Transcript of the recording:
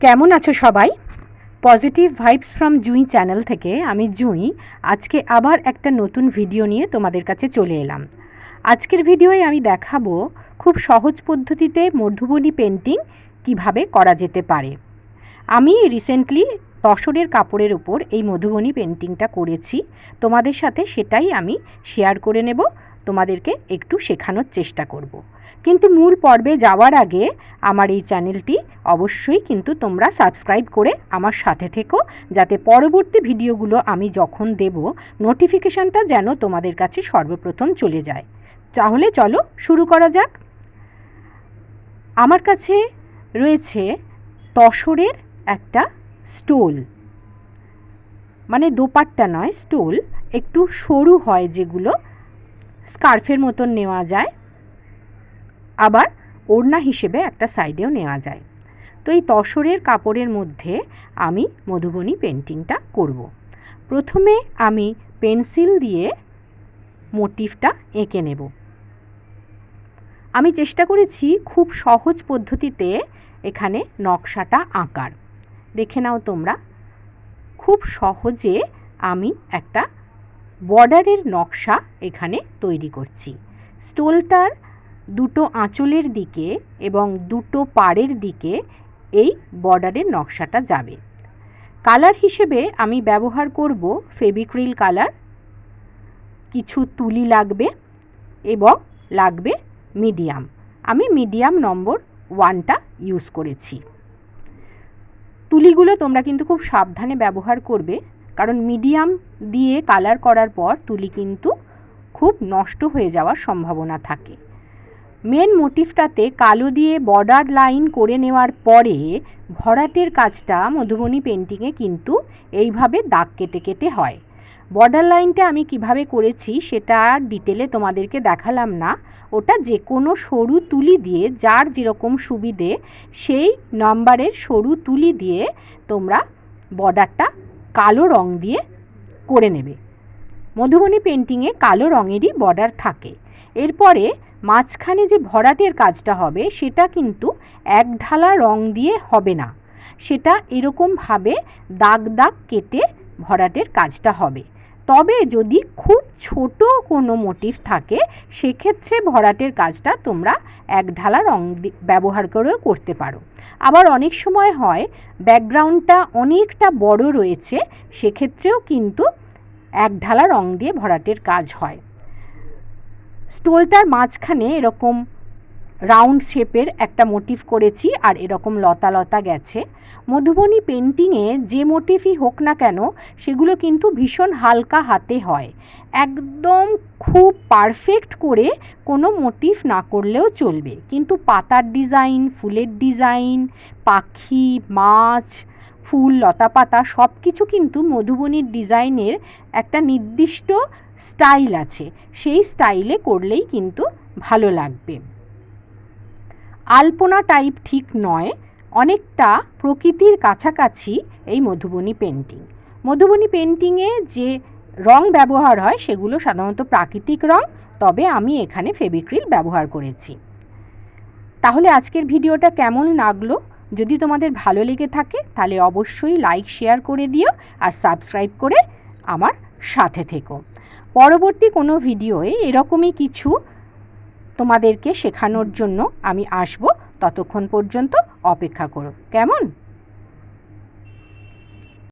কেমন আছো সবাই? Positive vibes from Jui channel থেকে আমি জুঁই। আজকে আবার একটা নতুন ভিডিও নিয়ে তোমাদের কাছে চলে এলাম। আজকের ভিডিওয়ে আমি দেখাবো খুব সহজ পদ্ধতিতে মধুবনী পেন্টিং কীভাবে করা যেতে পারে। আমি রিসেন্টলি তসরের কাপড়ের উপর এই মধুবনী পেন্টিংটা করেছি। তোমাদের সাথে সেটাই আমি শেয়ার করে নেব। তোমাদেরকে একটু শেখানোর চেষ্টা করব। কিন্তু মূল পর্বে যাওয়ার আগে আমার এই চ্যানেলটি অবশ্যই কিন্তু তোমরা সাবস্ক্রাইব করে আমার সাথে থেকো, যাতে পরবর্তী ভিডিওগুলো আমি যখন দেব, নোটিফিকেশানটা যেন তোমাদের কাছে সর্বপ্রথম চলে যায়। তাহলে চলো শুরু করা যাক। আমার কাছে রয়েছে তসরের একটা স্টোল। মানে দোপাট্টা নয়, স্টোল। একটু সরু হয় যেগুলো স্কার্ফের মতন নেওয়া যায়। আবার ওড়না হিসেবে একটা সাইডেও নেওয়া যায়। তো এই তসরের কাপড়ের মধ্যে আমি মধুবনী পেন্টিংটা করব। প্রথমে আমি পেন্সিল দিয়ে মোটিভটা এঁকে নেব। আমি চেষ্টা করেছি খুব সহজ পদ্ধতিতে এখানে নকশাটা আঁকার। দেখে নাও তোমরা। খুব সহজে আমি একটা বর্ডারের নকশা এখানে তৈরি করছি। স্টোলটার দুটো আঁচলের দিকে এবং দুটো পাড়ের দিকে এই বর্ডারের নকশাটা যাবে। কালার হিসেবে আমি ব্যবহার করব ফেবিক্রিল কালার। কিছু তুলি লাগবে এবং লাগবে মিডিয়াম। আমি মিডিয়াম নম্বর ওয়ানটা ইউজ করেছি। তুলিগুলো তোমরা কিন্তু খুব সাবধানে ব্যবহার করবে। কারণ মিডিয়াম দিয়ে কালার করার পর তুলি কিন্তু খুব নষ্ট হয়ে যাওয়ার সম্ভাবনা থাকে। মেন মোটিভটাতে কালো দিয়ে বর্ডার লাইন করে নেওয়ার পরে ভরাটের কাজটা মধুবনী পেন্টিংয়ে কিন্তু এইভাবে দাগ কেটে কেটে হয়। বর্ডার লাইনটা আমি কীভাবে করেছি সেটা ডিটেলে তোমাদেরকে দেখালাম না। ওটা যে কোনো সরু তুলি দিয়ে যার যেরকম সুবিধে সেই নাম্বারের সরু তুলি দিয়ে তোমরা বর্ডারটা কালো রং দিয়ে করে নেবে। মধুবনী পেন্টিংয়ে কালো রঙেরই বর্ডার থাকে। এরপরে মাঝখানে যে ভরাটের কাজটা হবে, সেটা কিন্তু এক ঢালা রং দিয়ে হবে না। সেটা এরকমভাবে দাগ দাগ কেটে ভরাটের কাজটা হবে। তবে যদি খুব ছোট কোনো মোটিভ থাকে, সেক্ষেত্রে ভরাটের কাজটা তোমরা এক ঢালা রং ব্যবহার করেও করতে পারো। আবার অনেক সময় হয়, ব্যাকগ্রাউন্ডটা অনেকটা বড় রয়েছে, সেক্ষেত্রেও কিন্তু এক ঢালা রং দিয়ে ভরাটের কাজ হয়। স্টোলটার মাঝখানে এরকম রাউন্ড শেপের একটা মোটিভ করেছি আর এরকম লতা লতা গেছে। মধুবনী পেন্টিংয়ে যে মোটিভই হোক না কেন, সেগুলো কিন্তু ভীষণ হালকা হাতে হয়। একদম খুব পারফেক্ট করে কোনো মোটিভ না করলেও চলবে। কিন্তু পাতার ডিজাইন, ফুলের ডিজাইন, পাখি, মাছ, ফুল, লতা পাতা সব কিছু কিন্তু মধুবনীর ডিজাইনের একটা নির্দিষ্ট স্টাইল আছে। সেই স্টাইলে করলেই কিন্তু ভালো লাগবে। আলপনা টাইপ ঠিক নয়, অনেকটা প্রকৃতির কাছাকাছি এই মধুবনী পেন্টিং মধুবনী পেন্টিংয়ে যে রং ব্যবহার হয়, সেগুলো সাধারণত প্রাকৃতিক রং, তবে আমি এখানে ফেবিক্রিল ব্যবহার করেছি। তাহলে আজকের ভিডিওটা কেমন লাগল? যদি তোমাদের ভালো লেগে থাকে, তাহলে অবশ্যই লাইক শেয়ার করে দিও আর সাবস্ক্রাইব করে আমার সাথে থেকো। পরবর্তী কোনো ভিডিওয়ে এরকমই কিছু তোমাদেরকে শেখানোর জন্য আমি আসব। ততক্ষণ পর্যন্ত অপেক্ষা করো। কেমন?